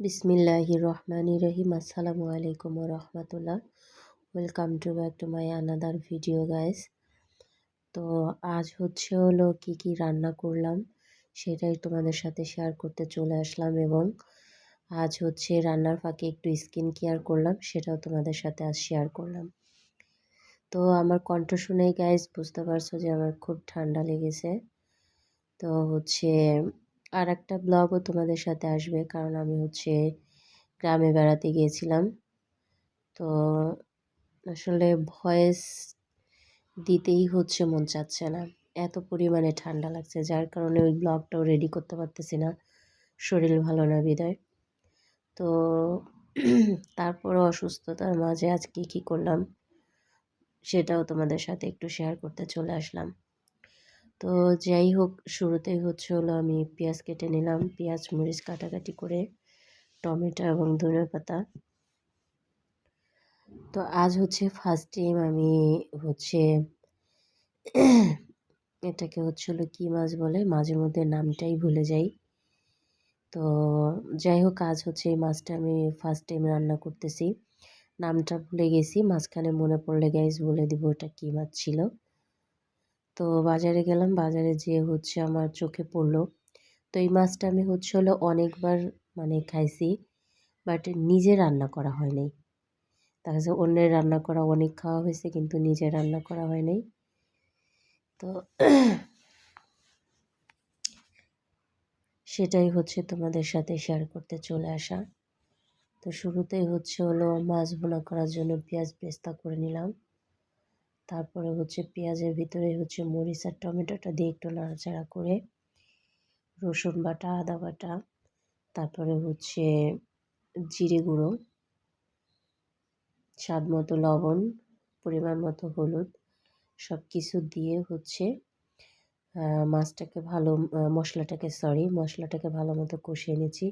বিসমিল্লাহ রহমান রহিম আসসালামু আলাইকুম রহমতুল্লাহ welcome to back to my another video guys তো আজ হচ্ছে হলো কি কি রান্না করলাম, সেটাই তোমাদের সাথে শেয়ার করতে চলে আসলাম এবং আজ হচ্ছে রান্নার ফাঁকে একটু স্কিন কেয়ার করলাম, সেটাও তোমাদের সাথে আজ শেয়ার করলাম। তো আমার কণ্ঠ শুনেই গাইস বুঝতে পারছ যে আমার খুব ঠান্ডা লেগেছে। তো হচ্ছে আর একটা ব্লগও তোমাদের সাথে আসবে, কারণ আমি হচ্ছে গ্রামে বেড়াতে গিয়েছিলাম। তো আসলে ভয়েস দিতেই হচ্ছে মন চাচ্ছে না। এত পরিমাণে ঠান্ডা লাগছে, যার কারণে ওই ব্লগটাও রেডি করতে পারতেছি না। শরীর ভালো না বিদায়। তো তারপরও অসুস্থতার মাঝে আজকে কী করলাম, সেটাও তোমাদের সাথে একটু শেয়ার করতে চলে আসলাম। তো যাই হোক, শুরুতেই হচ্ছে হলো আমি পেঁয়াজ কেটে নিলাম। পেঁয়াজ, মরিচ কাটাকাটি করে টমেটো এবং ধনে পাতা। তো আজ হচ্ছে ফার্স্ট টাইম আমি হচ্ছে এটাকে হচ্ছে হলো কী মাছ বলে, মাঝে মধ্যে নামটাই ভুলে যাই। তো যাই হোক, আজ হচ্ছে এই মাছটা আমি ফার্স্ট টাইম রান্না করতেছি। নামটা ভুলে গেছি, মাঝখানে মনে পড়লে গ্যাস বলে দিব ওটা কী মাছ ছিল। তো বাজারে গেলাম। বাজারে যেয়ে হচ্ছে আমার চোখে পড়ল। তো এই মাছটা আমি হচ্ছে হলো অনেকবার মানে খাইছি, বাট নিজে রান্না করা হয় নাই। দেখা অন্যের রান্না করা অনেক খাওয়া হয়েছে, কিন্তু নিজে রান্না করা হয় নাই। তো সেটাই হচ্ছে তোমাদের সাথে শেয়ার করতে চলে আসা। তো শুরুতেই হচ্ছে হলো মাছ বোনা করার জন্য পেঁয়াজ পেস্তা করে নিলাম। তারপরে হচ্ছে পেঁয়াজের ভিতরে হচ্ছে মরিচ আর টমেটোটা দিয়ে একটু নাড়াচাড়া করে রসুন বাটা, আদা বাটা, তারপরে হচ্ছে জিরে গুঁড়ো, স্বাদ মতো লবণ, পরিমাণ মতো হলুদ সব কিছু দিয়ে হচ্ছে মাছটাকে ভালো মশলাটাকে সরি মশলাটাকে ভালো মতো কষিয়ে নিয়েছি।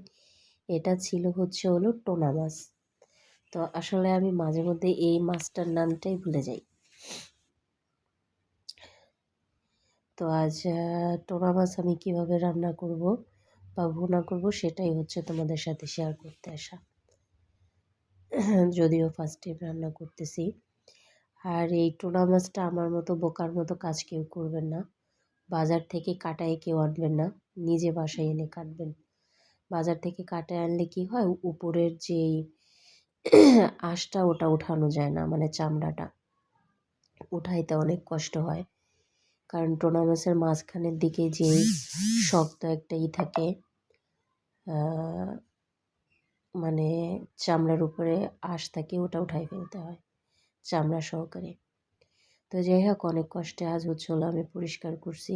এটা ছিল হচ্ছে হলো টোনা মাছ। তো আসলে আমি মাঝে মধ্যে এই মাছটার নামটাই ভুলে যাই। তো আজ টোনা মাছ আমি কীভাবে রান্না করব বা ভুনা করব সেটাই হচ্ছে তোমাদের সাথে শেয়ার করতে আসা। যদিও ফার্স্ট টাইম রান্না করতেছি। আর এই টোনা মাছটা আমার মতো বোকার মতো কাজ কেউ করবেন না। বাজার থেকে কাটায় কেউ আনবেন না, নিজে বাসায় এনে কাটবেন। বাজার থেকে কাটায় আনলে কি হয়? উপরের যেই আঁশটা ওটা উঠানো যায় না মানে চামড়াটা। উঠাইতে অনেক কষ্ট হয়। কারণ টোনা মাছের মাঝখানের দিকে যে শক্ত একটা ই থাকে মানে চামড়ার উপরে আঁশ থাকে, ওটা উঠাই ফেলতে হয় চামড়া সহকারে। তো যাই হোক, অনেক কষ্টে আজ হচ্ছে হলো আমি পরিষ্কার করছি।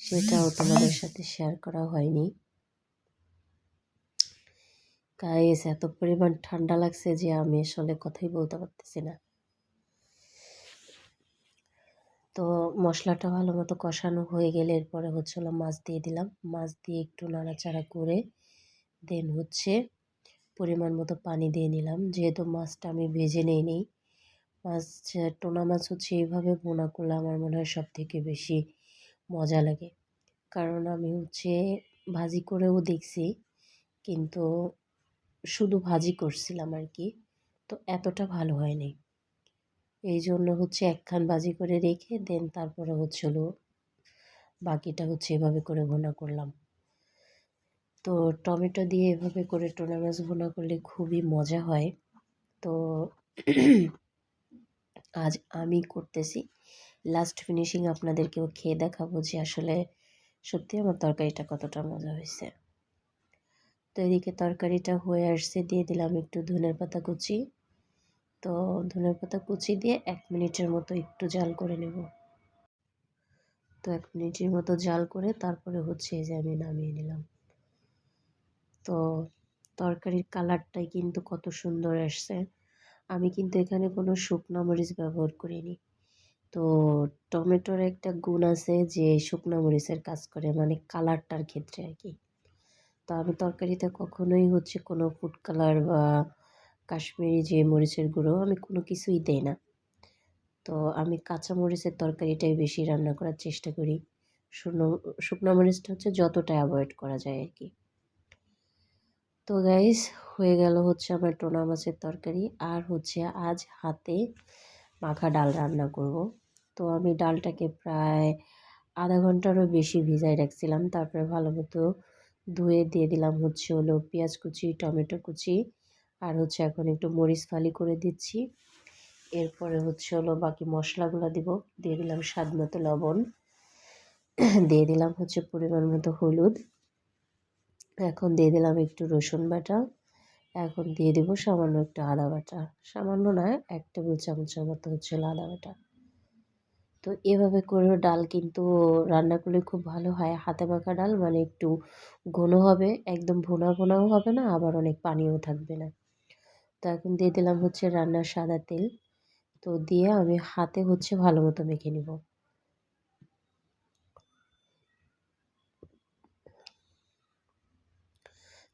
সেটাও তোমাদের সাথে শেয়ার করা হয়নি। গাইস এত পরিমাণ ঠান্ডা লাগছে যে আমি আসলে কথাই বলতে পারতেছি না। তো মশলাটা ভালো মতো কষানো হয়ে গেলে এরপরে হচ্ছে মাছ দিয়ে দিলাম। মাছ দিয়ে একটু নাড়াচাড়া করে দেন হচ্ছে পরিমাণ মতো পানি দিয়ে নিলাম। যেহেতু মাছটা আমি ভেজে নেই নেই, মাছ, টোনা মাছ হচ্ছে এইভাবে বোনা করলে আমার মনে হয় সব থেকে বেশি মজা লাগে। কারণ আমি হচ্ছে ভাজি করেও দেখছি, কিন্তু শুধু ভাজি করছিলাম আর কি, তো এতটা ভালো হয়নি। এই জন্য হচ্ছে একখান বাজি করে রেখে দেন তারপরে হচ্ছিল বাকিটা হচ্ছে এভাবে করে ভোনা করলাম। তো টমেটো দিয়ে এভাবে করে টোনা মাছ ভোনা করলে খুবই মজা হয়। তো আজ আমি করতেছি। লাস্ট ফিনিশিং আপনাদেরকেও খেয়ে দেখাবো যে আসলে সত্যি আমার তরকারিটা কতটা মজা হয়েছে। তো এদিকে তরকারিটা হয়ে আসছে, দিয়ে দিলাম একটু ধনের পাতা কুচি। তো ধনের পাতা কুচি দিয়ে এক মিনিটের মতো একটু জাল করে নেব। তো এক মিনিটের মতো জাল করে তারপরে হচ্ছে এই যে আমি নামিয়ে নিলাম। তো তরকারির কালারটাই কিন্তু কত সুন্দর আসছে। আমি কিন্তু এখানে কোনো শুকনো মরিচ ব্যবহার করিনি। তো টমেটোর একটা গুণ আছে যে শুকনো মরিচের কাজ করে মানে কালারটার ক্ষেত্রে আর কি। তো আমি তরকারিতে কখনোই হচ্ছে কোনো ফুড কালার বা কাশ্মীরি যে মরিচের গুঁড়ো, আমি কোনো কিছুই দেই না। তো আমি কাঁচা মরিচের তরকারিটাই বেশি রান্না করার চেষ্টা করি। শুকনো শুকনো মরিচটা হচ্ছে যতটা অ্যাভয়েড করা যায় আর কি। তো গাইস হয়ে গেল হচ্ছে আমার টোনা মাছের তরকারি। আর হচ্ছে আজ হাতে মাখা ডাল রান্না করব। তো আমি ডালটাকে প্রায় আধা ঘন্টারও বেশি ভিজাই রাখছিলাম। তারপরে ভালো মতো ধুয়ে দিয়ে দিলাম হচ্ছে হলো পেঁয়াজ কুচি, টমেটো কুচি আর হচ্ছে এখন একটু মরিচ ফালি করে দিচ্ছি। এরপরে হচ্ছে হলো বাকি মশলাগুলো দিব। দিয়ে দিলাম স্বাদ মতো লবণ। দিয়ে দিলাম হচ্ছে পরিমাণ মতো হলুদ। এখন দিয়ে দিলাম একটু রসুন বাটা। এখন দিয়ে দেবো সামান্য একটু আদা বাটা। সামান্য নয় এক টেবিল চামচের মতো হচ্ছে আদা বাটা। তো এভাবে করে ডাল কিন্তু রান্না করলে খুব ভালো হয়। হাতে মাখা ডাল মানে একটু ঘন হবে, একদম ভোনা ভোনাও হবে না, আবার অনেক পানিও থাকবে না। তো এখন দিয়ে দিলাম হচ্ছে রান্নার সাদা তেল। তো দিয়ে আমি হাতে হচ্ছে ভালো মতো মেখে নিব।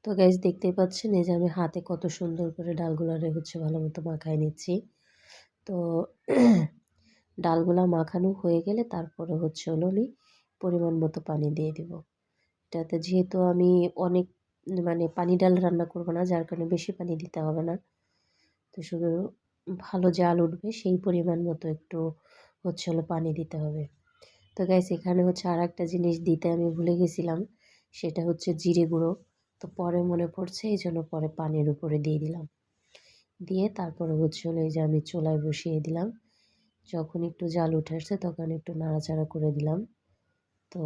তো গ্যাস দেখতেই পাচ্ছেন, এই যে আমি হাতে কত সুন্দর করে ডালগুলারে হচ্ছে ভালো মতো মাখায় নিচ্ছি। তো ডালগুলা মাখানো হয়ে গেলে তারপরে হচ্ছে হলো আমি পরিমাণ মতো পানি দিয়ে দিব। এটাতে যেহেতু আমি অনেক মানে পানি ডাল রান্না করব না, যার কারণে বেশি পানি দিতে হবে না। তো শুধু ভালো জাল উঠবে, সেই পরিমাণ মতো একটু হচ্ছে হলো পানি দিতে হবে। তো গ্যাস এখানে হচ্ছে আর একটা জিনিস দিতে আমি ভুলে গেছিলাম, সেটা হচ্ছে জিরে গুঁড়ো। তো পরে মনে পড়ছে, এই জন্য পরে পানির উপরে দিয়ে দিলাম। দিয়ে তারপরে হচ্ছে হলো এই যে আমি চুলায় বসিয়ে দিলাম। যখন একটু জাল উঠে আসছে, তখন একটু নাড়াচাড়া করে দিলাম। তো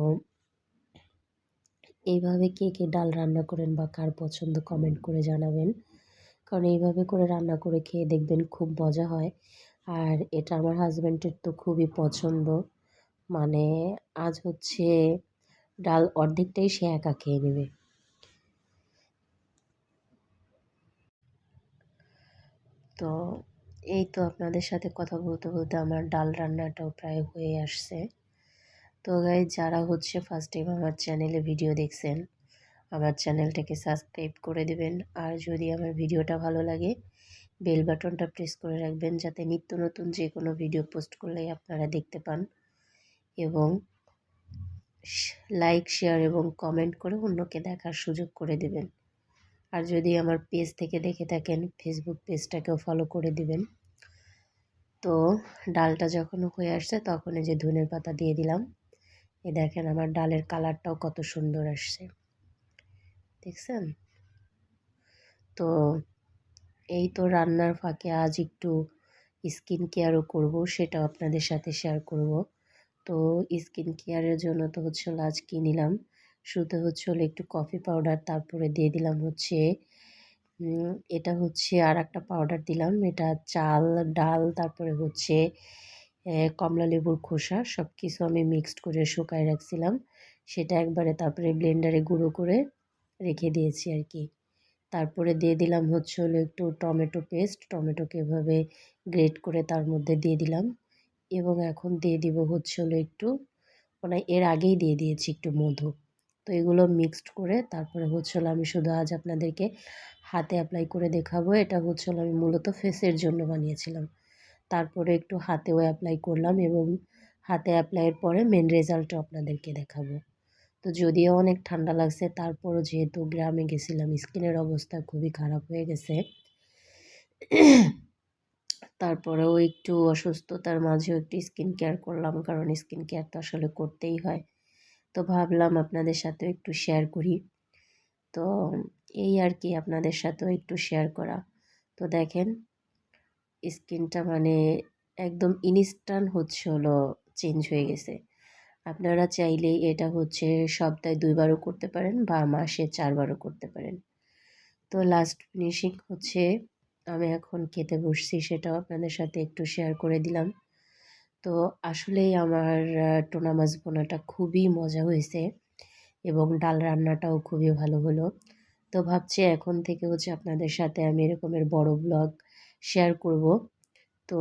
এইভাবে কে কে ডাল রান্না করেন বা কার পছন্দ কমেন্ট করে জানাবেন। কারণ এইভাবে করে রান্না করে খেয়ে দেখবেন খুব মজা হয়। আর এটা আমার হাজব্যান্ডের তো খুবই পছন্দ। মানে আজ হচ্ছে ডাল অর্ধেকটাই সে একা খেয়ে নেবে। তো এই তো আপনাদের সাথে কথা বলতে বলতে আমার ডাল রান্নাটাও প্রায় হয়ে আসছে। তো গাই যারা হচ্ছে ফার্স্ট টাইম আমার চ্যানেলে ভিডিও দেখছেন আমার চ্যানেলটাকে সাবস্ক্রাইব করে দেবেন। আর যদি আমার ভিডিওটা ভালো লাগে, বেল বাটনটা প্রেস করে রাখবেন যাতে নিত্য নতুন যে কোনো ভিডিও পোস্ট করলেই আপনারা দেখতে পান। এবং লাইক, শেয়ার এবং কমেন্ট করে অন্যকে দেখার সুযোগ করে দেবেন। আর যদি আমার পেজ থেকে দেখে থাকেন, ফেসবুক পেজটাকেও ফলো করে দিবেন। তো ডালটা যখন হয়ে আসছে তখন এই যে ধনের পাতা দিয়ে দিলাম, এ দেখেন আমার ডালের কালারটাও কত সুন্দর আসছে। দেখছেন? তো এই তো রান্নার ফাঁকে আজ একটু স্কিন কেয়ারও করব, সেটাও আপনাদের সাথে শেয়ার করব। তো স্কিন কেয়ারের জন্য তো হচ্ছে আজ কিনিলাম নিলাম? শুধু হচ্ছে হলো একটু কফি পাউডার তারপরে দিয়ে দিলাম হচ্ছে এটা হচ্ছে আর একটা পাউডার দিলাম। এটা চাল, ডাল, তারপরে হচ্ছে কমলা লেবুর খোসা সব কিছু আমি মিক্সড করে শুকায় রাখছিলাম। সেটা একবারে তারপরে ব্লেন্ডারে গুঁড়ো করে রেখে দিয়েছি আর কি। তারপরে দিয়ে দিলাম হচ্ছে হলো একটু টমেটো পেস্ট। টমেটোকে এভাবে গ্রেট করে তার মধ্যে দিয়ে দিলাম। এবং এখন দিয়ে দিব হচ্ছে হলো একটু মানে এর আগেই দিয়ে দিয়েছি একটু মধু। তো এগুলো মিক্সড করে তারপরে হচ্ছে হলো আমি শুধু আজ আপনাদেরকে হাতে অ্যাপ্লাই করে দেখাবো। এটা হচ্ছে হলো আমি মূলত ফেসের জন্য বানিয়েছিলাম। তারপরে একটু হাতেও অ্যাপ্লাই করলাম এবং হাতে অ্যাপ্লাইয়ের পরে মেন রেজাল্টও আপনাদেরকে দেখাবো। তো যদিও অনেক ঠান্ডা লাগছে, তারপরও যেহেতু গ্রামে গেছিলাম, স্কিনের অবস্থা খুবই খারাপ হয়ে গেছে। তারপরেও একটু অসুস্থতার মাঝেও একটু স্কিন কেয়ার করলাম, কারণ স্কিন কেয়ার তো আসলে করতেই হয়। তো ভাবলাম আপনাদের সাথেও একটু শেয়ার করি। তো এই আর কি, আপনাদের সাথেও একটু শেয়ার করা। তো দেখেন, স্কিনটা মানে একদম ইনস্ট্যান্ট হচ্ছে হলো চেঞ্জ হয়ে গেছে। আপনারা চাইলেই এটা হচ্ছে সপ্তাহে দুইবারও করতে পারেন বা মাসে চারবারও করতে পারেন। তো লাস্ট ফিনিশিং হচ্ছে, আমি এখন খেতে বসছি সেটাও আপনাদের সাথে একটু শেয়ার করে দিলাম। তো আসলেই আমার টোনা মাছ বোনাটা খুবই মজা হয়েছে এবং ডাল রান্নাটাও খুবই ভালো হলো। তো ভাবছি এখন থেকে হচ্ছে আপনাদের সাথে আমি এরকমের বড় ব্লগ শেয়ার করব। তো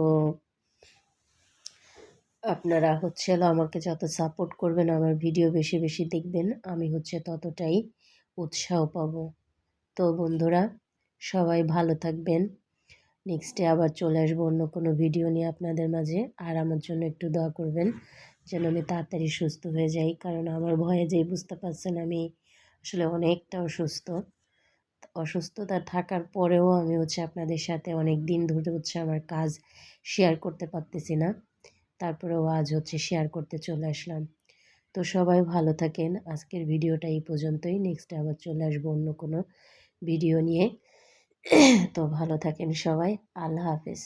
আপনারা হচ্ছে আমাকে যত সাপোর্ট করবেন, আমার ভিডিও বেশি বেশি দেখবেন, আমি হচ্ছে ততটাই উৎসাহ পাব। তো বন্ধুরা, সবাই ভালো থাকবেন। নেক্সটে আবার চলে আসব অন্য কোনো ভিডিও নিয়ে আপনাদের মাঝে। আর আমার জন্য একটু দোয়া করবেন যেন আমি তাড়াতাড়ি সুস্থ হয়ে যাই। কারণ আমার ভয়ে যেই বুঝতে পারছেন আমি আসলে অনেকটা অসুস্থ। অসুস্থতা থাকার পরেও আমি হচ্ছে আপনাদের সাথে অনেক দিন ধরে হচ্ছে আমার কাজ শেয়ার করতে পারতেছি না। তারপরেও আজ হচ্ছে শেয়ার করতে চলে আসলাম। তো সবাই ভালো থাকেন। আজকের ভিডিওটা এই পর্যন্তই। নেক্সট আবার চলে আসব অন্য কোনো ভিডিও নিয়ে। তো ভালো থাকেন সবাই। আল্লাহ হাফেজ।